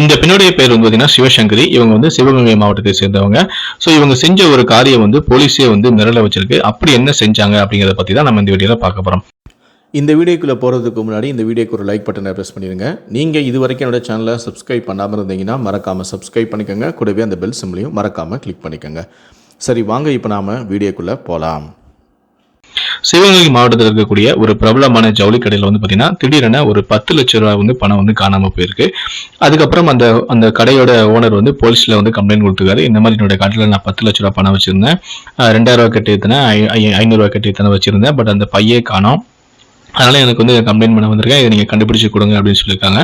இந்த பெண்ணுடைய பேர் வந்து பார்த்தீங்கன்னா சிவசங்கரி. இவங்க வந்து சிவகங்கை மாவட்டத்தை சேர்ந்தவங்க. ஸோ இவங்க செஞ்ச ஒரு காரியம் வந்து போலீஸே வந்து மிரள வச்சிருக்கு. அப்படி என்ன செஞ்சாங்க அப்படிங்கிறத பற்றி தான் நம்ம இந்த வீடியோவில் பார்க்க போகிறோம் இந்த வீடியோக்குள்ளே போகிறதுக்கு முன்னாடி இந்த வீடியோக்கு ஒரு லைக் பட்டனை ப்ரெஸ் பண்ணிடுங்க. நீங்கள் இது வரைக்கும் என்னோட சேனலை சப்ஸ்கிரைப் பண்ணாமல் இருந்தீங்கன்னா மறக்காமல் சப்ஸ்கிரைப் பண்ணிக்கோங்க. கூடவே அந்த பெல் சிம்லையும் மறக்காமல் கிளிக் பண்ணிக்கோங்க. சரி வாங்க இப்போ நாம் வீடியோக்குள்ளே போகலாம் சிவகங்கை மாவட்டத்தில் இருக்கக்கூடிய ஒரு பிரபலமான ஜவுளி கடையில் வந்து பார்த்தீங்கன்னா திடீரென ஒரு பத்து லட்ச ரூபாய் வந்து பணம் வந்து காணாமல் போயிருக்கு. அதுக்கப்புறம் அந்த அந்த கடையோட ஓனர் வந்து போலீஸில் வந்து கம்ப்ளைண்ட் கொடுத்துருக்காரு. இந்த மாதிரி என்னோட கடையில் நான் பத்து லட்ச ரூபாய் பணம் வச்சிருந்தேன். ரெண்டாயிரம் ரூபாய் கட்டி எத்தனை ஐநூறுரூவா கட்டி எத்தனை வச்சிருந்தேன். பட் அந்த பையே காணோம். அதனால் எனக்கு வந்து கம்ப்ளைண்ட் பண்ண வந்திருக்கேன். இதை நீங்கள் கண்டுபிடிச்சு கொடுங்க அப்படின்னு சொல்லியிருக்காங்க.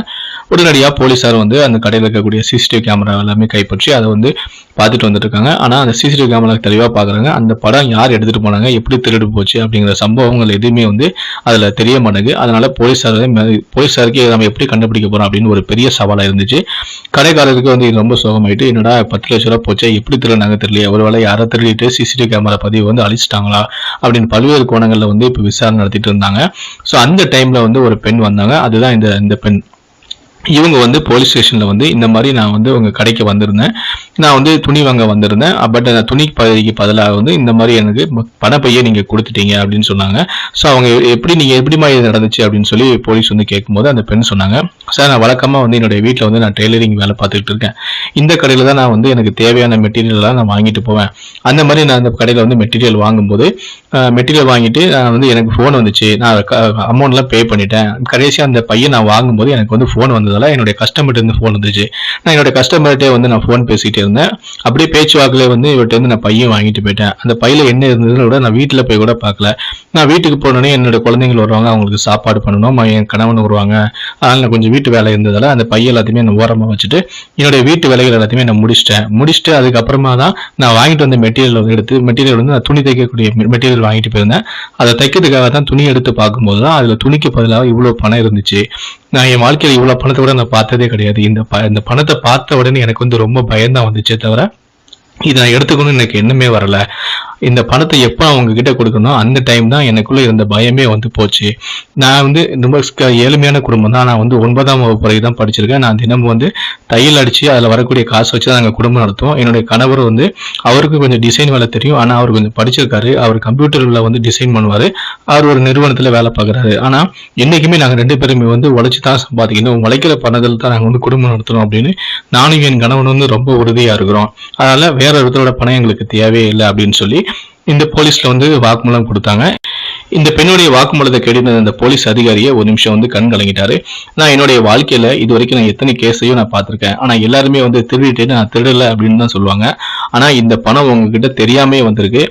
உடனடியாக போலீஸார் வந்து அந்த கடையில் இருக்கக்கூடிய சிசிடிவி கேமரா எல்லாமே கைப்பற்றி அதை வந்து பார்த்துட்டு வந்துட்டுருக்காங்க. ஆனால் அந்த சிசிடிவி கேமரா தெளிவாக பார்க்குறாங்க. அந்த படம் யார் எடுத்துகிட்டு போனாங்க எப்படி திருடு போச்சு அப்படிங்கிற சம்பவங்கள் எதுவுமே வந்து அதில் தெரிய மாட்டேங்குது. அதனால் போலீஸார் போலீஸாருக்கு நம்ம எப்படி கண்டுபிடிக்க போகிறோம் அப்படின்னு ஒரு பெரிய சவாலாக இருந்துச்சு. கடைக்காரருக்கு வந்து இது ரொம்ப சோகமாயிட்டு என்னடா பத்து லட்ச ரூபா போச்சே எப்படி திருடினாங்க தெரியல ஒருவேளை யாரை திருடிட்டு சிசிடிவி கேமரா பதிவு வந்து அழிச்சிட்டாங்களா? அப்படின்னு பல்வேறு கோணங்களில் வந்து இப்போ விசாரணை நடத்திட்டு இருந்தாங்க. ஸோ அந்த டைமில் வந்து ஒரு பெண் வந்தாங்க. அதுதான் இந்த இந்த பெண். இவங்க வந்து போலீஸ் ஸ்டேஷனில் வந்து இந்த மாதிரி நான் வந்து உங்கள் கடைக்கு வந்திருந்தேன். நான் வந்து துணி வாங்க வந்திருந்தேன். பட் அந்த துணி பகுதிக்கு பதிலாக வந்து இந்த மாதிரி எனக்கு பணப்பையை நீங்கள் கொடுத்துட்டீங்க அப்படின்னு சொன்னாங்க. ஸோ அவங்க எப்படி நீங்கள் எப்படிமா இது நடந்துச்சு அப்படின்னு சொல்லி போலீஸ் வந்து கேட்கும்போது அந்த பெண் சொன்னாங்க சார் நான் வழக்கமாக வந்து என்னுடைய வீட்டில் வந்து நான் டெய்லரிங் வேலை பார்த்துக்கிட்டு இருக்கேன். இந்த கடையில் தான் நான் வந்து எனக்கு தேவையான மெட்டீரியல்லாம் நான் வாங்கிட்டு போவேன். அந்த மாதிரி நான் அந்த கடையில் வந்து மெட்டீரியல் வாங்கும்போது மெட்டீரியல் வாங்கிட்டு நான் வந்து எனக்கு ஃபோன் வந்துச்சு. நான் அமௌண்ட்லாம் பே பண்ணிட்டேன். கடைசியாக அந்த பையன் நான் வாங்கும்போது எனக்கு வந்து ஃபோன் வந்தது. வந்ததால என்னுடைய கஸ்டமர்கிட்ட இருந்து ஃபோன் வந்துச்சு நான் என்னோட கஸ்டமர்கிட்டே வந்து நான் ஃபோன் பேசிகிட்டே இருந்தேன். அப்படியே பேச்சுவாக்கிலே வந்து இவர்கிட்ட இருந்து நான் பையன் வாங்கிட்டு போயிட்டேன். அந்த பையில என்ன இருந்ததுன்னு கூட நான் வீட்டில் போய் கூட பார்க்கல. நான் வீட்டுக்கு போனோடனே என்னோட குழந்தைங்க வருவாங்க அவங்களுக்கு சாப்பாடு பண்ணணும் என் கணவன் வருவாங்க. அதனால நான் கொஞ்சம் வீட்டு வேலை இருந்ததால அந்த பையன் எல்லாத்தையுமே நான் ஓரமாக வச்சுட்டு என்னுடைய வீட்டு வேலைகள் எல்லாத்தையுமே நான் முடிச்சிட்டேன். முடிச்சுட்டு அதுக்கப்புறமா தான் நான் வாங்கிட்டு வந்த மெட்டீரியல் வந்து எடுத்து மெட்டீரியல் வந்து நான் துணி தைக்கக்கூடிய மெட்டீரியல் வாங்கிட்டு போயிருந்தேன். அதை தைக்கிறதுக்காக தான் துணி எடுத்து பார்க்கும்போது தான் அதில் துணிக்கு பதிலாக இவ்வளோ பணம் இருந்துச்சு. நான் என் வாழ்க்கையில் இவ்வளோ பணத்தை கூட நான் பார்த்ததே கிடையாது. இந்த ப இந்த பணத்தை பார்த்த உடனே எனக்கு வந்து ரொம்ப பயம்தான் வந்துச்சே தவிர இதை நான் எடுத்துக்கணும்னு எனக்கு எண்ணமே வரல. இந்த பணத்தை எப்போ அவங்க கிட்ட கொடுக்கணும் அந்த டைம் தான் எனக்குள்ள இருந்த பயமே வந்து போச்சு. நான் வந்து ரொம்ப ஏழ்மையான குடும்பம் தான். நான் வந்து ஒன்பதாம் வகுப்பு வரைக்கும் தான் படிச்சிருக்கேன். நான் தினமும் வந்து தையல் அடிச்சு அதில் வரக்கூடிய காசு வச்சு தான் நாங்கள் குடும்பம் நடத்துவோம். என்னுடைய கணவர் வந்து அவருக்கு கொஞ்சம் டிசைன் வேலை தெரியும். ஆனால் அவர் கொஞ்சம் படிச்சிருக்காரு. அவர் கம்ப்யூட்டரில் வந்து டிசைன் பண்ணுவார். அவர் ஒரு நிறுவனத்தில் வேலை பார்க்குறாரு. ஆனால் என்றைக்குமே நாங்கள் ரெண்டு பேருமே வந்து உழைச்சி தான் சம்பாதிக்கணும். உழைக்கிற பணத்தில் தான் நாங்கள் வந்து குடும்பம் நடத்தணும் அப்படின்னு நானும் என் கணவன் வந்து ரொம்ப உறுதியாக இருக்கிறோம். அதனால் வேற ஒருத்தரோட பணம் எங்களுக்கு தேவையே இல்லை அப்படின்னு சொல்லி இந்த போலீஸ்ல வந்து வாக்குமூலம் கொடுத்தாங்க. இந்த பெண்ணுடைய வாக்குமூலத்தை கேட்டிருந்த அந்த போலீஸ் அதிகாரியை ஒரு நிமிஷம் வந்து கண் கலங்கிட்டாரு. நான் என்னுடைய வாழ்க்கையில இது வரைக்கும் நான் எத்தனை கேஸையும் நான் பார்த்திருக்கேன். ஆனா எல்லாருமே வந்து திருடிட்டு நான் திருடல அப்படின்னு தான் சொல்லுவாங்க. ஆனா இந்த பணம் உங்ககிட்ட தெரியாமே வந்திருக்கு.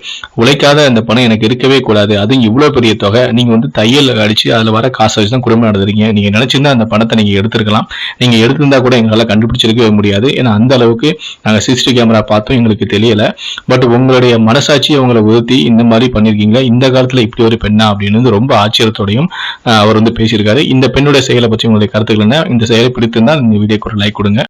உழைக்காத அந்த பணம் எனக்கு இருக்கவே கூடாது. அது இவ்வளவு பெரிய தொகை. நீங்க வந்து தையல் அடிச்சு அதுல வர காசை வச்சு தான் குடும்பம் நடத்துறீங்க. நீங்க நினைச்சிருந்தா அந்த பணத்தை நீங்க எடுத்திருக்கலாம். நீங்க எடுத்திருந்தா கூட எங்களால் கண்டுபிடிச்சிருக்கவே முடியாது. ஏன்னா அந்த அளவுக்கு நாங்கள் சிசிடிவி கேமரா பார்த்தோம். எங்களுக்கு தெரியல. பட் உங்களுடைய மனசாட்சி அவங்கள உறுத்தி இந்த மாதிரி பண்ணியிருக்கீங்க இந்த காலத்துல இப்படி ஒரு பெண்ணா அப்படின்னு வந்து ரொம்ப ஆச்சரியத்தோடையும் அவர் வந்து பேசியிருக்காரு. இந்த பெண்ணுடைய செயலை பற்றி உங்களுடைய கருத்துக்கள் என்ன? இந்த செயலை பிடித்திருந்தால் இந்த வீடியோக்கு ஒரு லைக் கொடுங்க.